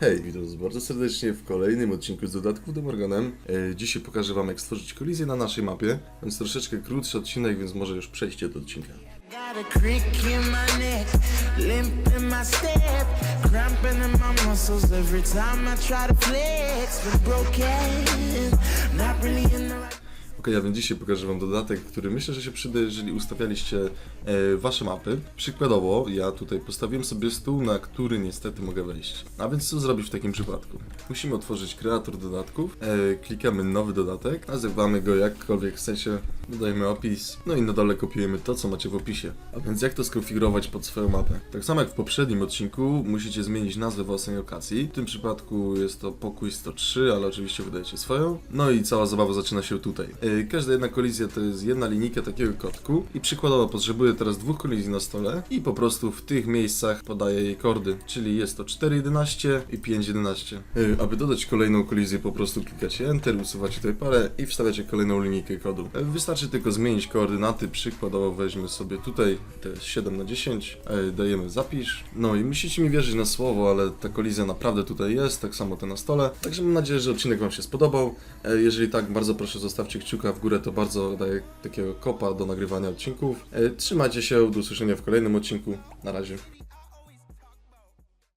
Hej, witam was bardzo serdecznie w kolejnym odcinku z dodatków do Morganem. E, dzisiaj pokażę wam jak stworzyć kolizję na naszej mapie, więc troszeczkę krótszy odcinek, więc może już przejście do odcinka. Not ja więc dzisiaj pokażę wam dodatek, który myślę, że się przyda, jeżeli ustawialiście e, wasze mapy. Przykładowo, ja tutaj postawiłem sobie stół, na który niestety mogę wejść. A więc co zrobić w takim przypadku? Musimy otworzyć kreator dodatków, e, klikamy nowy dodatek, nazywamy go jakkolwiek, w sensie dodajemy opis, no i na dole kopiujemy to, co macie w opisie. A więc jak to skonfigurować pod swoją mapę? Tak samo jak w poprzednim odcinku, musicie zmienić nazwę własnej lokacji. W tym przypadku jest to pokój 103, ale oczywiście wydajecie swoją. No i cała zabawa zaczyna się tutaj. Yy, Każda jedna kolizja to jest jedna linijka takiego kotku i przykładowo potrzebuję teraz dwóch kolizji na stole i po prostu w tych miejscach podaję jej kordy, czyli jest to 4.11 i 5.11. Yy, Aby dodać kolejną kolizję po prostu klikacie Enter, usuwacie tutaj parę i wstawiacie kolejną linijkę kodu. Yy, Wystarczy tylko zmienić koordynaty, przykładowo weźmy sobie tutaj, jest 7 na 10, yy, dajemy zapisz. No i musicie mi wierzyć na słowo, ale ta kolizja naprawdę tutaj jest, tak samo te na stole. Także mam nadzieję, że odcinek Wam się spodobał. E, Jeżeli tak, bardzo proszę zostawcie kciuka w górę, to bardzo daje takiego kopa do nagrywania odcinków. E, Trzymajcie się, do usłyszenia w kolejnym odcinku. Na razie.